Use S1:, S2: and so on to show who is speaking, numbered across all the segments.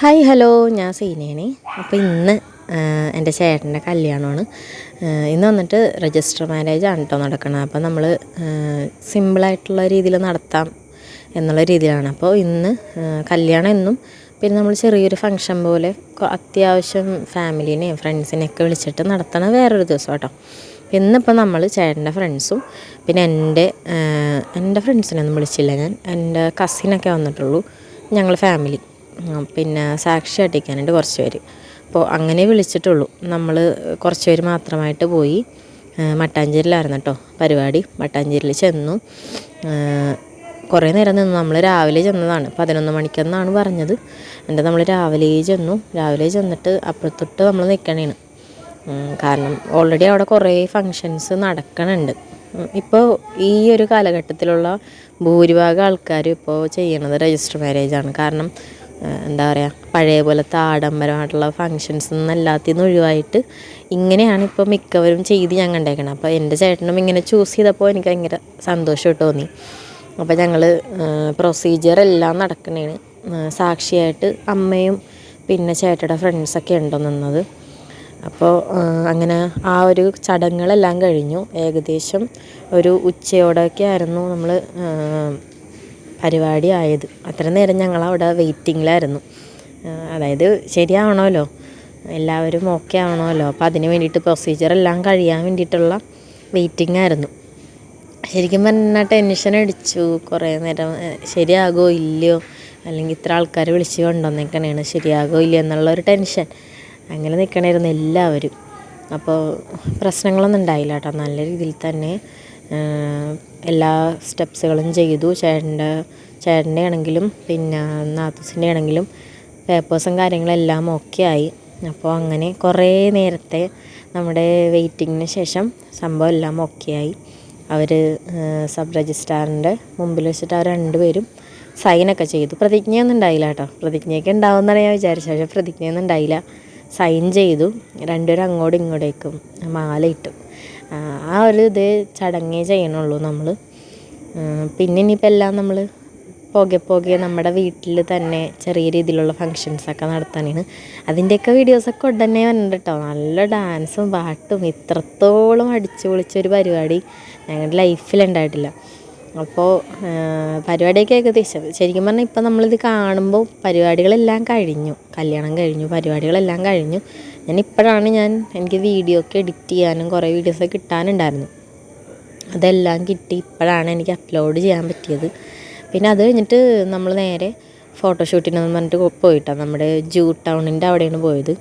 S1: Hi hello. ഞാൻ സീനയാണ്. അപ്പോൾ ഇന്ന് എന്റെ ചേട്ടന്റെ കല്യാണമാണ്. ഇന്ന് വന്നിട്ട് രജിസ്റ്റർ മാരേജ് ആണ് കേട്ടോ നടക്കുന്നത് അപ്പോൾ നമ്മൾ സിമ്പിളായിട്ടുള്ള രീതിയിൽ നടത്താം എന്നുള്ള രീതിയിലാണ്. അപ്പോൾ ഇന്ന് കല്യാണം എന്നും പിന്നെ നമ്മൾ ചെറിയൊരു ഫങ്ഷൻ പോലെ അത്യാവശ്യം ഫാമിലീനെയും ഫ്രണ്ട്സിനെയൊക്കെ വിളിച്ചിട്ട് നടത്തണ വേറൊരു ദിവസം കേട്ടോ ഇന്നിപ്പോൾ നമ്മൾ ചേട്ടന്റെ ഫ്രണ്ട്സും പിന്നെ എന്റെ എന്റെ ഫ്രണ്ട്സിനൊന്നും വിളിച്ചില്ല ഞാൻ. എന്റെ കസിനൊക്കെ വന്നിട്ടുള്ളൂ. ഞങ്ങൾ ഫാമിലി പിന്നെ സാക്ഷി അടിക്കാനുണ്ട് കുറച്ച് പേര്. അപ്പോൾ അങ്ങനെ വിളിച്ചിട്ടുള്ളൂ. നമ്മൾ കുറച്ച് പേര് മാത്രമായിട്ട് പോയി. മട്ടാഞ്ചേരിയിലായിരുന്നു കേട്ടോ പരിപാടി. മട്ടാഞ്ചേരിയിൽ ചെന്നു. കുറേ നേരം നിന്ന്. നമ്മൾ രാവിലെ ചെന്നതാണ്. പതിനൊന്ന് മണിക്കെന്നാണ് പറഞ്ഞത്. എന്റെ നമ്മൾ രാവിലെ ചെന്നു. രാവിലെ ചെന്നിട്ട് അപ്പുറത്തൊട്ട് നമ്മൾ നിൽക്കണേണ് കാരണം ഓൾറെഡി അവിടെ കുറേ ഫങ്ഷൻസ് നടക്കണുണ്ട്. ഇപ്പോൾ ഈ ഒരു കാലഘട്ടത്തിലുള്ള ഭൂരിഭാഗം ആൾക്കാരും ഇപ്പോൾ ചെയ്യണത് രജിസ്റ്റർ മാരേജാണ് കാരണം എന്താ പറയുക പഴയ പോലത്തെ ആഡംബരമായിട്ടുള്ള ഫങ്ഷൻസ് എല്ലാത്തിൽ ഒഴിവായിട്ട് ഇങ്ങനെയാണ് ഇപ്പോൾ മിക്കവരും ചെയ്ത് ഞാൻ കണ്ടേക്കണം. അപ്പോൾ എന്റെ ചേട്ടനും ഇങ്ങനെ ചൂസ് ചെയ്തപ്പോൾ എനിക്ക് ഭയങ്കര സന്തോഷമായിട്ട് തോന്നി. അപ്പോൾ ഞങ്ങൾ പ്രൊസീജിയർ എല്ലാം നടക്കണേന് സാക്ഷിയായിട്ട് അമ്മയും പിന്നെ ചേട്ടയുടെ ഫ്രണ്ട്സൊക്കെ ഉണ്ടോ നിന്നത്. അപ്പോൾ അങ്ങനെ ആ ഒരു ചടങ്ങുകളെല്ലാം കഴിഞ്ഞു. ഏകദേശം ഒരു ഉച്ചയോടൊക്കെ ആയിരുന്നു നമ്മൾ പരിപാടി ആയത് അത്ര നേരം ഞങ്ങൾ അവിടെ വെയിറ്റിങ്ങിലായിരുന്നു അതായത് ശരിയാവണമല്ലോ. എല്ലാവരും ഓക്കെ ആവണമല്ലോ. അപ്പോൾ അതിന് വേണ്ടിയിട്ട് പ്രൊസീജിയർ എല്ലാം കഴിയാൻ വേണ്ടിയിട്ടുള്ള വെയിറ്റിംഗ് ആയിരുന്നു. ശരിക്കും പറഞ്ഞാൽ ടെൻഷൻ അടിച്ചു. കുറേ നേരം ശരിയാകോ ഇല്ലയോ? അല്ലെങ്കിൽ ഇത്ര ആൾക്കാർ വിളിച്ച് കൊണ്ടുവന്നേക്കണേണ് ശരിയാകോ ഇല്ലയോ എന്നുള്ള ഒരു ടെൻഷൻ അങ്ങനെ നിൽക്കണമായിരുന്നു എല്ലാവരും. അപ്പോൾ പ്രശ്നങ്ങളൊന്നും ഉണ്ടായില്ല കേട്ടോ. നല്ല രീതിയിൽ തന്നെ എല്ലാ സ്റ്റെപ്സുകളും ചെയ്തു. ചേട്ടന്റെ ചേട്ടന്റെ ആണെങ്കിലും പിന്നെ നാത്തൂസിന്റെ ആണെങ്കിലും പേപ്പേഴ്സും കാര്യങ്ങളെല്ലാം ഓക്കെ ആയി. അപ്പോൾ അങ്ങനെ കുറേ നേരത്തെ നമ്മുടെ വെയിറ്റിങ്ങിന് ശേഷം സംഭവം എല്ലാം ഓക്കെ ആയി. അവർ സബ് രജിസ്ട്രാറിന്റെ മുമ്പിൽ വെച്ചിട്ട് അവർ രണ്ടുപേരും സൈനൊക്കെ ചെയ്തു. പ്രതിജ്ഞയൊന്നും ഉണ്ടായില്ല കേട്ടോ. പ്രതിജ്ഞയൊക്കെ ഉണ്ടാവുമെന്നാണ് ഞാൻ വിചാരിച്ചത്. പക്ഷേ പ്രതിജ്ഞയൊന്നും ഉണ്ടായില്ല. സൈൻ ചെയ്തു. രണ്ടുപേരും അങ്ങോട്ടും ഇങ്ങോട്ടേക്കും. മാല ഇട്ടു ആ ഒരു ഇത് ചടങ്ങേ ചെയ്യണുള്ളൂ നമ്മൾ പിന്നെ ഇനിയിപ്പോൾ എല്ലാം നമ്മൾ പോകെ പോകെ നമ്മുടെ വീട്ടിൽ തന്നെ ചെറിയ രീതിയിലുള്ള ഫങ്ഷൻസൊക്കെ നടത്താനാണ്. അതിന്റെയൊക്കെ വീഡിയോസൊക്കെ ഉടനെ വന്നിട്ട് കേട്ടോ നല്ല ഡാൻസും പാട്ടും. ഇത്രത്തോളം അടിച്ചു പൊളിച്ചൊരു പരിപാടി ഞങ്ങളുടെ ലൈഫിലുണ്ടായിട്ടില്ല അപ്പോൾ പരിപാടിയൊക്കെ ഏകദേശം. ശരിക്കും പറഞ്ഞാൽ ഇപ്പം നമ്മളിത് കാണുമ്പോൾ പരിപാടികളെല്ലാം കഴിഞ്ഞു. കല്യാണം കഴിഞ്ഞു പരിപാടികളെല്ലാം കഴിഞ്ഞു. ഞാൻ ഇപ്പോഴാണ് ഞാൻ എനിക്ക് വീഡിയോ ഒക്കെ എഡിറ്റ് ചെയ്യാനും കുറേ വീഡിയോസൊക്കെ കിട്ടാനുണ്ടായിരുന്നു. അതെല്ലാം കിട്ടി ഇപ്പോഴാണ് എനിക്ക് അപ്ലോഡ് ചെയ്യാൻ പറ്റിയത്. പിന്നെ അത് കഴിഞ്ഞിട്ട് നമ്മൾ നേരെ ഫോട്ടോഷൂട്ടിനെന്ന് പറഞ്ഞിട്ട് പോയിട്ടാണ് നമ്മുടെ ജൂ ടൗണിന്റെ അവിടെയാണ് പോയത്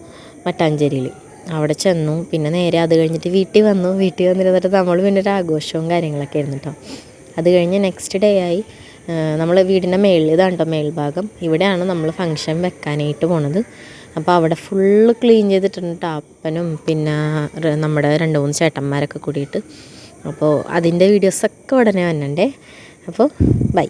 S1: മട്ടാഞ്ചേരിയിൽ അവിടെ ചെന്നു. പിന്നെ നേരെ അത് കഴിഞ്ഞിട്ട് വീട്ടിൽ വന്നു. വീട്ടിൽ വന്നിരുന്നിട്ട് നമ്മൾ പിന്നെ ഒരു ആഘോഷവും കാര്യങ്ങളൊക്കെ ആയിരുന്നു കേട്ടോ അത് കഴിഞ്ഞ് നെക്സ്റ്റ് ഡേ ആയി. നമ്മൾ വീടിന്റെ മേളിൽ ഇതാണ് മേൽഭാഗം. ഇവിടെയാണ് നമ്മൾ ഫംഗ്ഷൻ വെക്കാനായിട്ട് പോണത്. അപ്പോൾ അവിടെ ഫുള്ള് ക്ലീൻ ചെയ്തിട്ടുണ്ട് ടാപ്പനും പിന്നെ നമ്മുടെ രണ്ട് മൂന്ന് ചേട്ടന്മാരൊക്കെ കൂടിയിട്ട്. അപ്പോൾ അതിന്റെ വീഡിയോസൊക്കെ ഉടനെ വന്നണ്ടേ അപ്പോൾ ബൈ